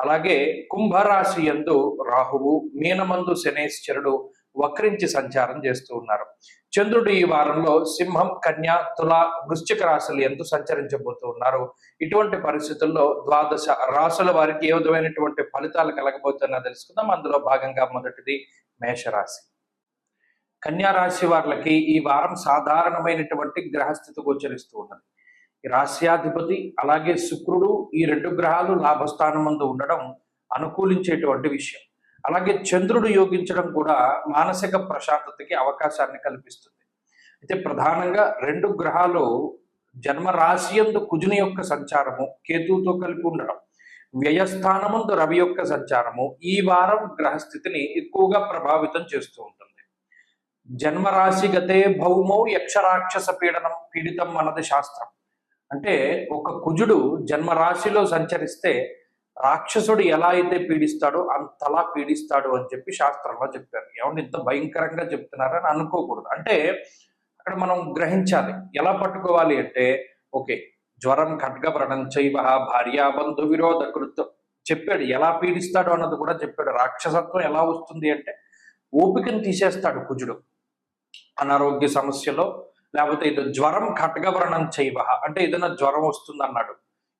అలాగే కుంభరాశి యందు రాహువు మీనమందు శనేశ్వరుడు వక్రించి సంచారం చేస్తూ ఉన్నారు. చంద్రుడు ఈ వారంలో సింహం కన్య తుల వృశ్చిక రాశులు ఎందు సంచరించబోతూ ఉన్నారు. ఇటువంటి పరిస్థితుల్లో ద్వాదశ రాశుల వారికి ఏ విధమైనటువంటి ఫలితాలు కలగబోతున్నా తెలుసుకుందాం. అందులో భాగంగా మొదటిది మేషరాశి. కన్యా రాశి వారికి ఈ వారం సాధారణమైనటువంటి గ్రహస్థితి గోచరిస్తూ ఉన్నది. రాశ్యాధిపతి అలాగే శుక్రుడు ఈ రెండు గ్రహాలు లాభస్థానం ముందు ఉండడం అనుకూలించేటువంటి విషయం. అలాగే చంద్రుడు యోగించడం కూడా మానసిక ప్రశాంతతకి అవకాశాన్ని కల్పిస్తుంది. అయితే ప్రధానంగా రెండు గ్రహాలు జన్మరాశి యందు కుజుని యొక్క సంచారము కేతువుతో కలిపి ఉండడం వ్యయస్థానముందు రవి యొక్క సంచారము ఈ వారం గ్రహస్థితిని ఎక్కువగా ప్రభావితం చేస్తూ ఉంటుంది. జన్మరాశి గతే భౌమౌ యక్షరాక్షస పీడనం పీడితం అన్నది శాస్త్రం. అంటే ఒక కుజుడు జన్మరాశిలో సంచరిస్తే రాక్షసుడు ఎలా అయితే పీడిస్తాడో అంతలా పీడిస్తాడు అని చెప్పి శాస్త్రంలో చెప్పారు. ఏమంటే ఇంత భయంకరంగా చెప్తున్నారని అనుకోకూడదు. అంటే అక్కడ మనం గ్రహించాలి. ఎలా పట్టుకోవాలి అంటే ఓకే జ్వరం ఖడ్గవ్రణం చైవ భార్యాబంధు విరోధ కృత్ చెప్పాడు. ఎలా పీడిస్తాడు అన్నది కూడా చెప్పాడు. రాక్షసత్వం ఎలా వస్తుంది అంటే ఓపికను తీసేస్తాడు కుజుడు. అనారోగ్య సమస్యలో లేకపోతే ఇది జ్వరం ఖడ్గవ్రణం చేయవ? అంటే ఏదైనా జ్వరం వస్తుంది అన్నాడు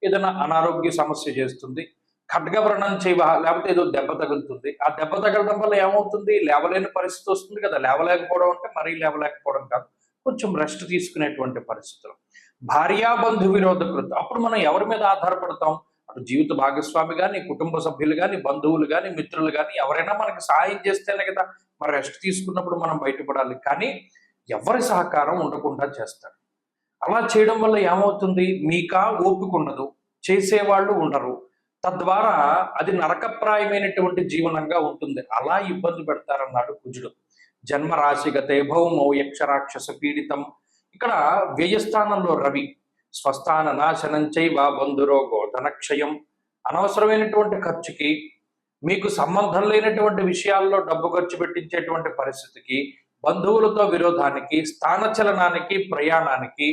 ఏదైనా అనారోగ్య సమస్య చేస్తుంది. ఖడ్గవ్రణం చేయవ? లేకపోతే ఏదో దెబ్బ తగులుతుంది. ఆ దెబ్బ తగలడం వల్ల ఏమవుతుంది? లేవలేని పరిస్థితి వస్తుంది కదా. లేవలేకపోవడం అంటే మరీ లేవలేకపోవడం కాదు. కొంచెం రెస్ట్ తీసుకునేటువంటి పరిస్థితులు. భార్యాబంధు విరోధకృత. అప్పుడు మనం ఎవరి మీద ఆధారపడతాం? అటు జీవిత భాగస్వామి కానీ కుటుంబ సభ్యులు కానీ బంధువులు కానీ మిత్రులు కానీ ఎవరైనా మనకి సహాయం చేస్తేనే కదా. మరి రెస్ట్ తీసుకున్నప్పుడు మనం బయటపడాలి. కానీ ఎవరి సహకారం ఉండకుండా చేస్తారు. అలా చేయడం వల్ల ఏమవుతుంది? మీకా ఓపిక ఉండదు చేసేవాళ్ళు ఉండరు. తద్వారా అది నరకప్రాయమైనటువంటి జీవనంగా ఉంటుంది. అలా ఇబ్బంది పెడతారన్నాడు కుజుడు. జన్మ రాశిగతే యక్షరాక్షస పీడితం. ఇక్కడ వ్యయస్థానంలో రవి స్వస్థాన నాశనం చైవ బంధురోగో ధనక్షయం అనవసరమైనటువంటి ఖర్చుకి మీకు సంబంధం లేనటువంటి విషయాల్లో డబ్బు ఖర్చు పెట్టించేటువంటి పరిస్థితికి బంధువులతో విరోధానికి స్థానచలనానికి ప్రయాణానికి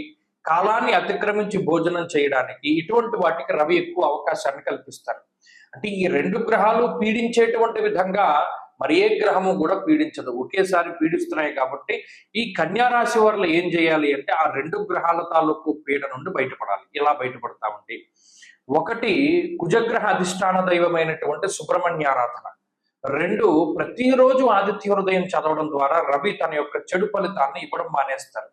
కాలాన్ని అతిక్రమించి భోజనం చేయడానికి ఇటువంటి వాటికి రవి ఎక్కువ అవకాశాన్ని కల్పిస్తారు. అంటే ఈ రెండు గ్రహాలు పీడించేటువంటి విధంగా మరి ఏ గ్రహము కూడా పీడించదు. ఒకేసారి పీడిస్తున్నాయి కాబట్టి ఈ కన్యా రాశి వారిలో ఏం చేయాలి అంటే ఆ రెండు గ్రహాల తాలూకు పీడ నుండి బయటపడాలి. ఎలా బయటపడతామండి. ఒకటి కుజగ్రహ అధిష్టాన దైవమైనటువంటి సుబ్రహ్మణ్యారాధన రెండు ప్రతిరోజు ఆదిత్య హృదయం చదవడం ద్వారా రవి తన యొక్క చెడు ఫలితాన్ని ఇవ్వడం మానేస్తారు.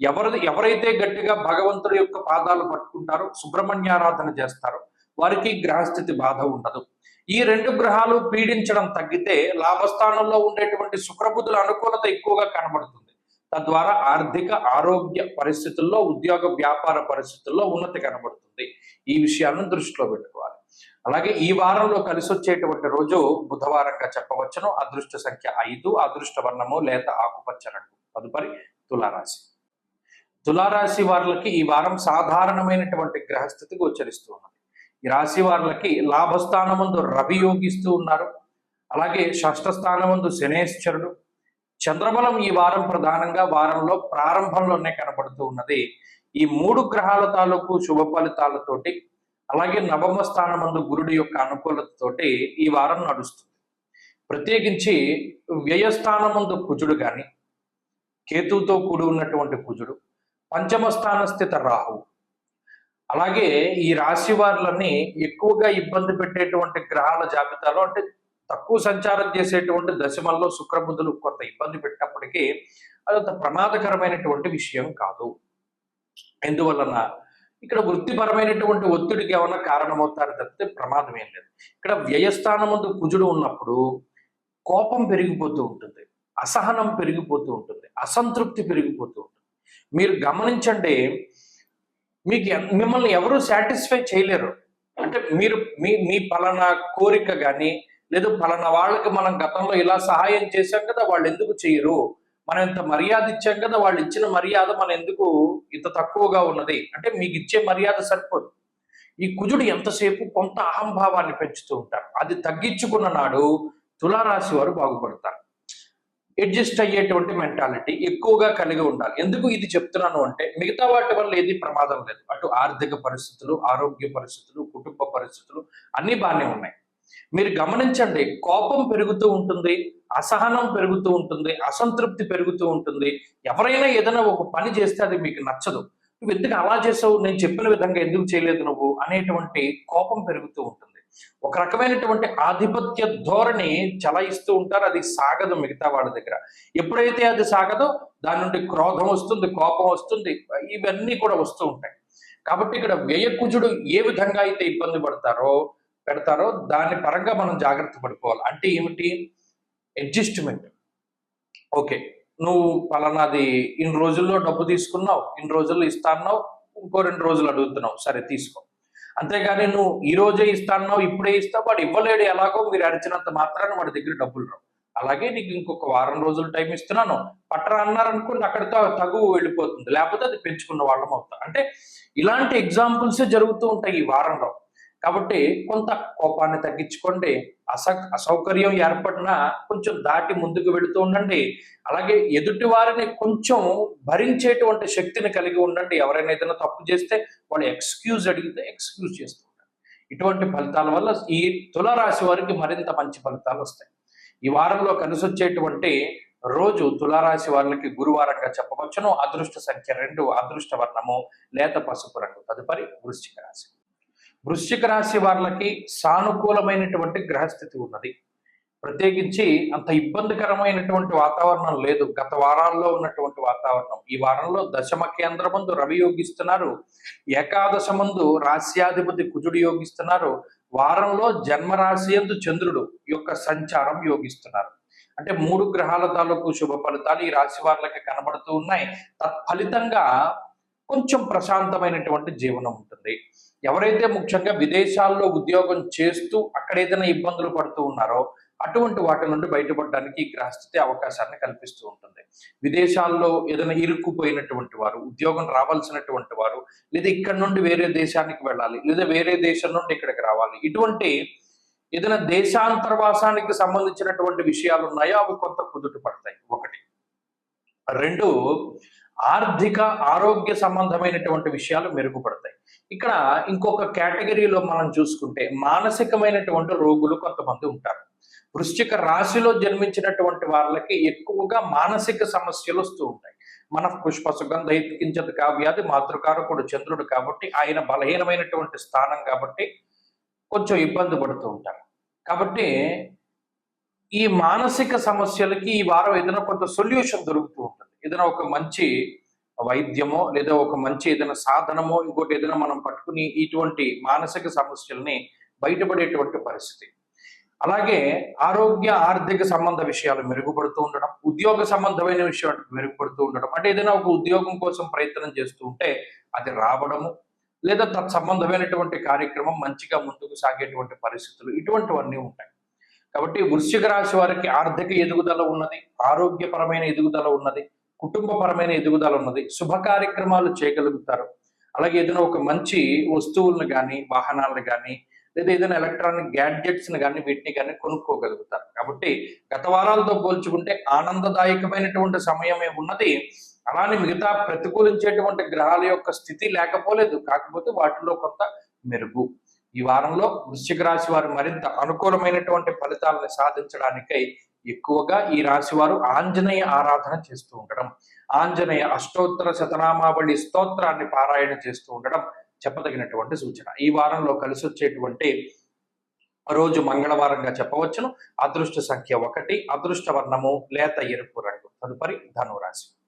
ఎవరు ఎవరైతే గట్టిగా భగవంతుడి యొక్క పాదాలు పట్టుకుంటారో సుబ్రహ్మణ్యారాధన చేస్తారో. వారికి గ్రహస్థితి బాధ ఉండదు. ఈ రెండు గ్రహాలు పీడించడం తగ్గితే లాభస్థానంలో ఉండేటువంటి శుక్రబుద్ధుల అనుకూలత ఎక్కువగా కనబడుతుంది. తద్వారా ఆర్థిక ఆరోగ్య పరిస్థితుల్లో ఉద్యోగ వ్యాపార పరిస్థితుల్లో ఉన్నతి కనబడుతుంది. ఈ విషయాలను దృష్టిలో పెట్టుకోవాలి. అలాగే ఈ వారంలో కలిసి వచ్చేటువంటి రోజు బుధవారంగా చెప్పవచ్చును. అదృష్ట సంఖ్య ఐదు అదృష్ట వర్ణము లేత ఆకుపచ్చ రంగు. తదుపరి తులారాశి. తులారాశి వారులకి ఈ వారం సాధారణమైనటువంటి గ్రహస్థితి గోచరిస్తూ ఉన్నది. ఈ రాశి వారులకి లాభస్థానముందు రవి యోగిస్తూ ఉన్నారు. అలాగే షష్ఠస్థానముందు శనేశ్వరుడు. చంద్రబలం ఈ వారం ప్రధానంగా వారంలో ప్రారంభంలోనే కనబడుతూ ఉన్నది. ఈ మూడు గ్రహాల తాలూకు శుభ ఫలితాలతోటి అలాగే నవమ స్థానమందు గురుడి యొక్క అనుకూలతతోటి ఈ వారం నడుస్తుంది. ప్రత్యేకించి వ్యయస్థానమందు కుజుడు కానీ కేతువుతో కూడి ఉన్నటువంటి కుజుడు పంచమ స్థాన స్థిత రాహువు అలాగే ఈ రాశి వారులని ఎక్కువగా ఇబ్బంది పెట్టేటువంటి గ్రహాల జాబితాలో అంటే తక్కువ సంచారం చేసేటువంటి దశమల్లో శుక్రబుద్ధులు కొంత ఇబ్బంది పెట్టినప్పటికీ అదంత ప్రమాదకరమైనటువంటి విషయం కాదు. ఎందువలన ఇక్కడ వృత్తిపరమైనటువంటి ఒత్తిడికి ఏమన్నా కారణమవుతారు తప్పితే ప్రమాదం ఏం లేదు. ఇక్కడ వ్యయస్థానం ముందు కుజుడు ఉన్నప్పుడు కోపం పెరిగిపోతూ ఉంటుంది. అసహనం పెరిగిపోతూ ఉంటుంది. అసంతృప్తి పెరిగిపోతూ ఉంటుంది. మీరు గమనించండి మీకు మిమ్మల్ని ఎవరు సాటిస్ఫై చేయలేరు. అంటే మీరు మీ మీ పలానా కోరిక కానీ లేదు పలానా వాళ్ళకి మనం గతంలో ఇలా సహాయం చేశాం కదా వాళ్ళు ఎందుకు చేయరు? మనం ఇంత మర్యాద ఇచ్చాం కదా వాళ్ళు ఇచ్చిన మర్యాద మన ఎందుకు ఇంత తక్కువగా ఉన్నది? అంటే మీకు ఇచ్చే మర్యాద సరిపోదు. ఈ కుజుడు ఎంతసేపు కొంత అహంభావాన్ని పెంచుతూ ఉంటారు అది తగ్గించుకున్న నాడు తులారాశి వారు బాగుపడతారు. అడ్జస్ట్ అయ్యేటువంటి మెంటాలిటీ ఎక్కువగా కలిగి ఉండాలి. ఎందుకు ఇది చెప్తున్నాను అంటే మిగతా వాటి వల్ల ఏది ప్రమాదం లేదు. అటు ఆర్థిక పరిస్థితులు ఆరోగ్య పరిస్థితులు కుటుంబ పరిస్థితులు అన్నీ బాగానే ఉన్నాయి. మీరు గమనించండి కోపం పెరుగుతూ ఉంటుంది అసహనం పెరుగుతూ ఉంటుంది అసంతృప్తి పెరుగుతూ ఉంటుంది. ఎవరైనా ఏదైనా ఒక పని చేస్తే అది మీకు నచ్చదు. నువ్వు ఎందుకు అలా చేసావు? నేను చెప్పిన విధంగా ఎందుకు చేయలేదు నువ్వు? అనేటువంటి కోపం పెరుగుతూ ఉంటుంది. ఒక రకమైనటువంటి ఆధిపత్య ధోరణి చలాయిస్తూ ఉంటారు. అది సాగదు మిగతా వాళ్ళ దగ్గర. ఎప్పుడైతే అది సాగదో దాని నుండి క్రోధం వస్తుంది కోపం వస్తుంది ఇవన్నీ కూడా వస్తూ ఉంటాయి. కాబట్టి ఇక్కడ వ్యయకుజుడు ఏ విధంగా అయితే ఇబ్బంది పడతారో పెడతారో దాని పరంగా మనం జాగ్రత్త పడుకోవాలి. అంటే ఏమిటి? అడ్జస్ట్మెంట్. ఓకే. నువ్వు పలానాది ఇన్ని రోజుల్లో డబ్బు తీసుకున్నావు ఇన్ని రోజుల్లో ఇస్తాన్నావు ఇంకో రెండు రోజులు అడుగుతున్నావు. సరే తీసుకో. అంతేగాని నువ్వు ఈ రోజే ఇస్తాన్నావు ఇప్పుడే ఇస్తావు వాడు ఇవ్వలేడు. ఎలాగో మీరు అడిచినంత మాత్రాన వాడి దగ్గర డబ్బులు రావు. అలాగే నీకు ఇంకొక వారం రోజులు టైం ఇస్తున్నాను. పట్టరా అన్నారనుకోండి అక్కడితో తగు వెళ్ళిపోతుంది. లేకపోతే అది పెంచుకున్న వాళ్ళం అవుతా. అంటే ఇలాంటి ఎగ్జాంపుల్సే జరుగుతూ ఉంటాయి ఈ వారంలో. కాబట్టి కొంత కోపాన్ని తగ్గించుకోండి. అస అసౌకర్యం ఏర్పడినా కొంచెం దాటి ముందుకు వెళుతూ ఉండండి. అలాగే ఎదుటి వారిని కొంచెం భరించేటువంటి శక్తిని కలిగి ఉండండి. ఎవరైనా ఏదైనా తప్పు చేస్తే వాళ్ళు ఎక్స్క్యూజ్ అడిగితే ఎక్స్క్యూజ్ చేస్తూ ఉండండి. ఇటువంటి ఫలితాల వల్ల ఈ తులారాశి వారికి మరింత మంచి ఫలితాలు వస్తాయి. ఈ వారంలో కలిసి వచ్చేటువంటి రోజు తులారాశి వారికి గురువారంగా చెప్పవచ్చును. అదృష్ట సంఖ్య రెండు అదృష్ట వర్ణము లేత పసుపు రంగు తదుపరి వృశ్చిక రాశి. వృశ్చిక రాశి వాళ్ళకి సానుకూలమైనటువంటి గ్రహస్థితి ఉన్నది. ప్రత్యేకించి అంత ఇబ్బందికరమైనటువంటి వాతావరణం లేదు. గత వారాల్లో ఉన్నటువంటి వాతావరణం. ఈ వారంలో దశమ కేంద్ర ముందు రవి యోగిస్తున్నారు. ఏకాదశ మందు రాశ్యాధిపతి కుజుడు యోగిస్తున్నారు. వారంలో జన్మరాశి ఎందు చంద్రుడు యొక్క సంచారం యోగిస్తున్నారు. అంటే మూడు గ్రహాల తాలూకు శుభ ఫలితాలు ఈ రాశి వారికి కనబడుతూ ఉన్నాయి. తత్ఫలితంగా కొంచెం ప్రశాంతమైనటువంటి జీవనం ఉంటుంది. ఎవరైతే ముఖ్యంగా విదేశాల్లో ఉద్యోగం చేస్తూ అక్కడ ఏదైనా ఇబ్బందులు పడుతూ ఉన్నారో అటువంటి వాటి నుండి బయటపడడానికి ఈ గ్రహస్థితి అవకాశాన్ని కల్పిస్తూ ఉంటుంది. విదేశాల్లో ఏదైనా ఇరుక్కుపోయినటువంటి వారు ఉద్యోగం రావాల్సినటువంటి వారు లేదా ఇక్కడ నుండి వేరే దేశానికి వెళ్ళాలి లేదా వేరే దేశం నుండి ఇక్కడికి రావాలి ఇటువంటి ఏదైనా దేశాంతర్వాసానికి సంబంధించినటువంటి విషయాలు ఉన్నాయో అవి కొంత కుదుట పడతాయి. ఒకటి. రెండు ఆర్థిక ఆరోగ్య సంబంధమైనటువంటి విషయాలు మెరుగుపడతాయి. ఇక్కడ ఇంకొక కేటగిరీలో మనం చూసుకుంటే మానసికమైనటువంటి రోగులు కొంతమంది ఉంటారు. వృశ్చిక రాశిలో జన్మించినటువంటి వాళ్ళకి ఎక్కువగా మానసిక సమస్యలు వస్తూ ఉంటాయి. మన పుష్ప సుగంధ ఎత్తికించదు కావ్యాది మాతృకారకుడు చంద్రుడు కాబట్టి ఆయన బలహీనమైనటువంటి స్థానం కాబట్టి కొంచెం ఇబ్బంది పడుతూ ఉంటారు. కాబట్టి ఈ మానసిక సమస్యలకి ఈ వారం ఏదైనా కొంత సొల్యూషన్ దొరుకుతూ ఉంటుంది. ఏదైనా ఒక మంచి వైద్యమో లేదా ఒక మంచి ఏదైనా సాధనమో ఇంకోటి ఏదైనా మనం పట్టుకుని ఇటువంటి మానసిక సమస్యల్ని బయటపడేటువంటి పరిస్థితి. అలాగే ఆరోగ్య ఆర్థిక సంబంధ విషయాలు మెరుగుపడుతూ ఉండడం ఉద్యోగ సంబంధమైన విషయం మెరుగుపడుతూ ఉండడం అంటే ఏదైనా ఒక ఉద్యోగం కోసం ప్రయత్నం చేస్తూ ఉంటే అది రావడము లేదా తత్సంబంధమైనటువంటి కార్యక్రమం మంచిగా ముందుకు సాగేటువంటి పరిస్థితులు ఇటువంటివన్నీ ఉంటాయి. కాబట్టి వృశ్చిక రాశి వారికి ఆర్థిక ఎదుగుదల ఉన్నది ఆరోగ్యపరమైన ఎదుగుదల ఉన్నది కుటుంబపరమైన ఎదుగుదల ఉన్నది. శుభ కార్యక్రమాలు చేయగలుగుతారు. అలాగే ఏదైనా ఒక మంచి వస్తువులను కానీ వాహనాలను కానీ లేదా ఏదైనా ఎలక్ట్రానిక్ గ్యాడ్జెట్స్ని కానీ వీటిని కానీ కొనుక్కోగలుగుతారు. కాబట్టి గత వారాలతో పోల్చుకుంటే ఆనందదాయకమైనటువంటి సమయమే ఉన్నది. అలానే మిగతా ప్రతికూలించేటువంటి గ్రహాల యొక్క స్థితి లేకపోలేదు. కాకపోతే వాటిలో కొంత మెరుగు. ఈ వారంలో వృశ్చిక రాశి వారు మరింత అనుకూలమైనటువంటి ఫలితాలను సాధించడానికై ఎక్కువగా ఈ రాశివారు ఆంజనేయ ఆరాధన చేస్తూ ఉండడం ఆంజనేయ అష్టోత్తర శతనామావళి స్తోత్రాన్ని పారాయణ చేస్తూ ఉండడం చెప్పదగినటువంటి సూచన. ఈ వారంలో కలిసి వచ్చేటువంటి రోజు మంగళవారంగా చెప్పవచ్చును. అదృష్ట సంఖ్య ఒకటి అదృష్ట వర్ణము లేత ఎరుపు రంగు. తదుపరి ధనురాశి.